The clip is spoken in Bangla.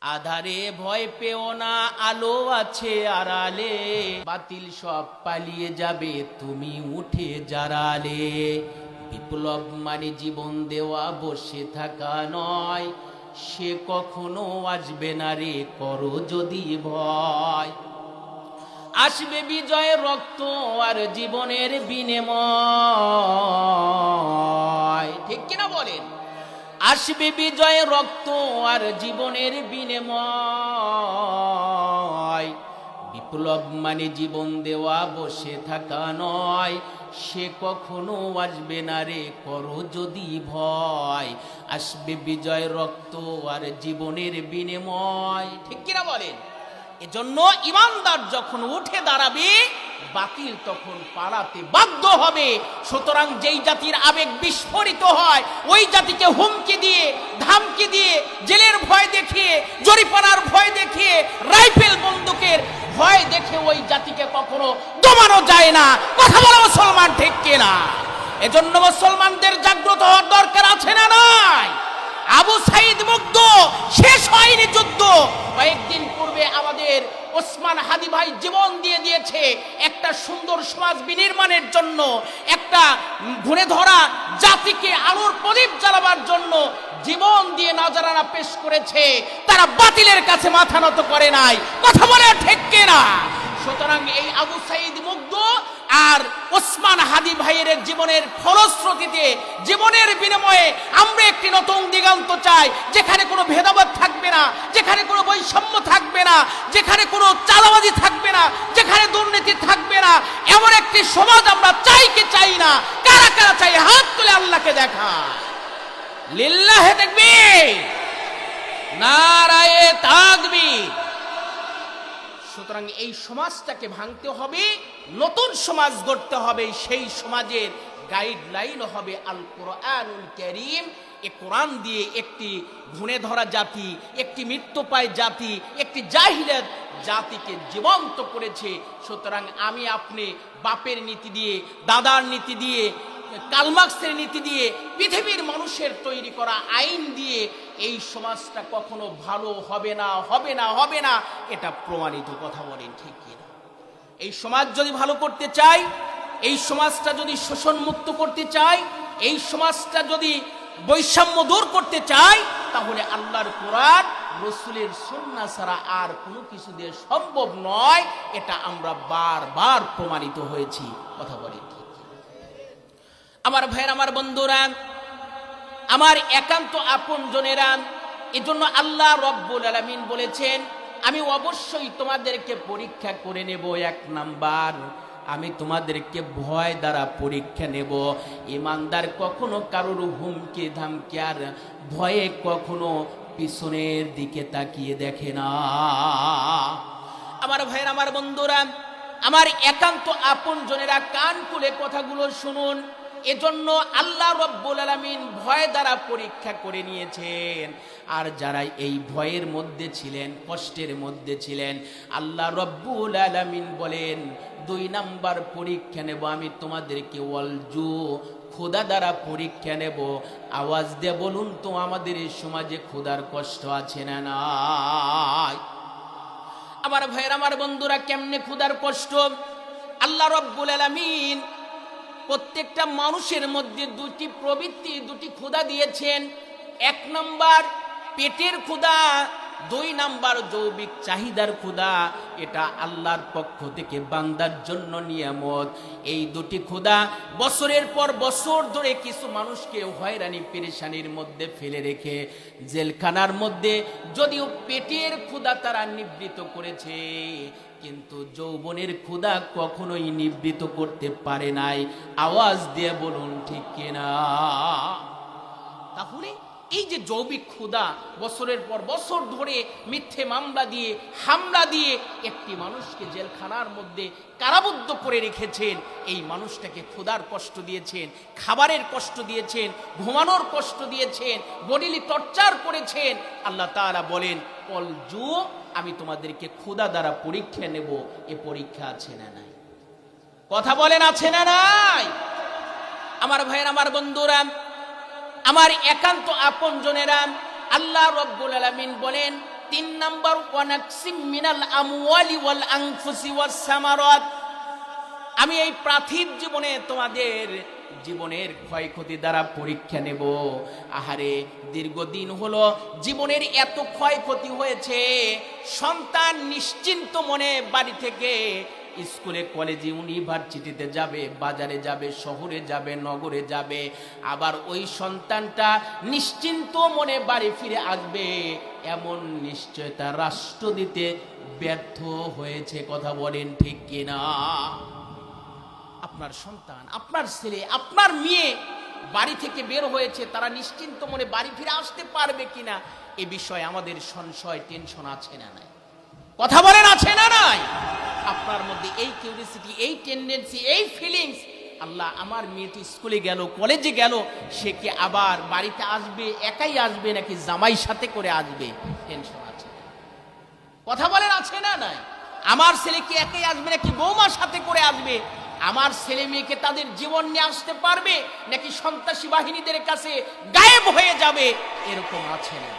আধারে ভয় পেও না, আলো আছে আড়ালে। বাতিল সব পালিয়ে যাবে, তুমি উঠে জারালে। বিপ্লব মানে জীবন দেওয়া, বসে থাকা নয়। সে কখনো আসবে না রে, করো যদি ভয়। আসবে বিজয় রক্ত আর জীবনের বিনিময়। ঠিক কিনা বলেন? আসবে বিজয় রক্ত আর জীবনের বিনিময়। বিপ্লব মানে জীবন দেওয়া, বসে থাকা নয়। সে কখনো আসবে না রে, করো যদি ভয়। আসবে বিজয় রক্ত আর জীবনের বিনিময়। ঠিক কিনা বলেন? এজন্য ইমানদার যখন উঠে দাঁড়াবে বাতিল তখন পালাতে বাধ্য হবে। সুতরাং যেই জাতির আবেগ বিস্ফোরিত হয়, ওই জাতিকে হুমকি দিয়ে, ধামকি দিয়ে, জেলের ভয় দেখিয়ে জরিপানার ভয় দেখিয়ে, রাইফেল বন্দুকের ভয় দেখে ওই জাতিকে কখনো দমানো যায় না। কথা বলা, মুসলমান ঠিক কিনা? এজন্য মুসলমানদের জাগ্রত হওয়ার দরকার আছে না নাই? আবু সাইদ মুগ্ধ, শেষ হয়নি যুদ্ধ। কয়েকদিন পূর্বে আমাদের ওসমান হাদি ভাই জীবন দিয়ে দিয়েছে একটা সুন্দর সমাজ বিনির্মাণের জন্য, একটা ঘুরে ধরা জাতিকে আলোর প্রদীপ জ্বালাবার জন্য জীবন দিয়ে নজরানা পেশ করেছে। তারা বাতিলের কাছে মাথা নত করে নাই। কথা বলে ঠিক না সুতরাং এই আবু সাইদ আর ওসমান হাদি ভাইয়ের জীবনের ফলশ্রুতিতে, জীবনের বিনিময়ে আমরা একটি নতুন দিগন্ত চাই, যেখানে কোনো ভেদাভেদ থাকবে না, যেখানে কোনো বৈষম্য থাকবে না, যেখানে কোনো চালাবাজি থাকবে না, যেখানে দুর্নীতি থাকবে না। এমন একটি সমাজ আমরা চাই কি চাই না? কারা কারা চাই? হাত তুলে আল্লাহকে দেখা। লিল্লাহে দেখবি নারায়ে তাকবীর। সুতরাং এই সমাজটাকে ভাঙতে হবে, নতুন সমাজ গড়তে হবে, সেই সমাজের গাইডলাইন হবে আল কোরআনুল করিম। এ কোরআন দিয়ে একটি ঘুণে ধরা জাতি, একটি মৃত্যুপায় জাতি, একটি জাহিলাত জাতিকে জীবন্ত করেছে। সুতরাং আমি আপনি বাপের নীতি দিয়ে, দাদার নীতি দিয়ে, কালমার্ক্সের নীতি দিয়ে, পৃথিবীর মানুষের তৈরি করা আইন দিয়ে এই সমাজটা কখনো ভালো হবে না হবে না হবে না, এটা প্রমাণিত কথা বলেন ঠিক কিনা? এই সমাজ যদি ভালো করতে চাই এই সমাজটা যদি শোষণ মুক্ত করতে চাই এই সমাজটা যদি বৈষম্য দূর করতে চাই তাহলে আল্লাহর কোরআন, রসুলের সন্না ছাড়া আর কোনো কিছু দিয়ে সম্ভব নয়, এটা আমরা বারবার প্রমাণিত হয়েছি, কথা বলি ঠিক আমার ভাইয়ের, আমার বন্ধুরা আমার একান্ত আপন জনেরা এজন্য আল্লাহ রব্বুল আলমিন বলেছেন, আমি অবশ্যই তোমাদেরকে পরীক্ষা করে নেব এক নাম্বার। আমি তোমাদেরকে ভয় দ্বারা পরীক্ষা নেব। ইমানদার কখনো কারোর হুমকি ধামকি আর ভয়ে কখনো পিছনের দিকে তাকিয়ে দেখে না। আমার ভাইয়ের, আমার বন্ধুরা, আমার একান্ত আপন জনেরা কান খুলে কথাগুলো শুনুন। এজন্য আল্লাহ রব্বুল আলমিন ভয় দ্বারা পরীক্ষা করে নিয়েছেন। আর যারা এই ভয়ের মধ্যে ছিলেন, কষ্টের মধ্যে ছিলেন, আল্লাহ রব্বুল আলমিন বলেন, দুই নাম্বার পরীক্ষা নেব, আমি তোমাদেরকে অলজু খোদা দ্বারা পরীক্ষা নেব। আওয়াজ দিয়ে বলুন তো, আমাদের এই সমাজে খোদার কষ্ট আছে না নাই? আমার ভাইয়ের, আমার বন্ধুরা, কেমনে ক্ষুদার কষ্ট? আল্লাহ রব্বুল আলমিন প্রত্যেকটা মানুষের মধ্যে দুটি প্রবৃত্তি দুটি ক্ষুদা দিয়েছেন। এক নম্বর পেটের ক্ষুদা দুই নাম্বার যৌবিক চাহিদার ক্ষুদা এটা আল্লাহর পক্ষ থেকে বান্দার জন্য নিয়ামত। এই দুটি ক্ষুদা বছরের পর বছর ধরে কিছু মানুষকে হয়রানি, পেরেশানির মধ্যে ফেলে রেখে জেলখানার মধ্যে, যদিও পেটের ক্ষুদা তারা নিবৃত করেছে, কিন্তু যৌবনের ক্ষুদা কখনোই নিবৃত করতে পারে নাই। আওয়াজ দিয়ে বলুন, ঠিক কিনা? তাহলে এই যে জৈবিক ক্ষুদা বছরের পর বছর ধরে মিথ্যে মামলা দিয়ে, হামলা দিয়ে একটি মানুষকে জেলখানার মধ্যে কারাবদ্ধ করে রেখেছেন। এই মানুষটাকে ক্ষুধার কষ্ট দিয়েছেন, খাবারের কষ্ট দিয়েছেন, ঘুমানোর কষ্ট দিয়েছেন, বডিলি টর্চার করেছেন। আল্লাহ তাআলা বলেন অলজু আমি তোমাদেরকে ক্ষুধা দ্বারা পরীক্ষা নেব, এ পরীক্ষা আছে না নাই? কথা বলেন, আছে না নাই? আমার ভাইয়ের, আমার বন্ধুরা আমার একান্ত আপন জনেরা আল্লাহ রব্বুল আলমিন বলেন, তিন নম্বর মিনাল আমি এই পার্থিব জীবনে তোমাদের জীবনের ক্ষয়ক্ষতি দ্বারা পরীক্ষা নেব। আহারে, দীর্ঘদিন হলো জীবনের এত ক্ষয়ক্ষতি হয়েছে, সন্তান নিশ্চিন্ত মনে বাড়ি থেকে স্কুলে, কলেজে, ইউনিভার্সিটিতে যাবে, বাজারে যাবে, শহরে যাবে, নগরে যাবে। আবার ওই সন্তানটা নিশ্চিন্ত মনে বাড়ি ফিরে আসবে। এমন নিশ্চয়তা রাষ্ট্র দিতে ব্যর্থ হয়েছে, কথা বলেন ঠিক কিনা? আপনার সন্তান, আপনার ছেলে, আপনার মেয়ে বাড়ি থেকে বের হয়েছে, তারা নিশ্চিন্ত মনে বাড়ি ফিরে আসতে পারবে কিনা? এ বিষয়ে আমাদের সংশয় টেনশন আছে না নাই? কথা বলেন, আছে না নাই? আপনার মধ্যে এই কিউরিসিটি এই টেন্ডেন্সি এই ফিলিংস আল্লাহ আমার মেয়েটি স্কুলে গেল কলেজে গেল, সে কি আবার বাড়িতে আসবে, একাই আসবে নাকি জামাই সাথে করে আসবে? টেনশন আছে। কথা বলেন, আছে না নাই? আমার ছেলে কি একাই আসবে নাকি বৌমার সাথে করে আসবে? আমার ছেলে মেয়েকে তাদের জীবন নিয়ে আসতে পারবে নাকি সন্ত্রাসী বাহিনীদের কাছে গায়েব হয়ে যাবে? এরকম আছে না।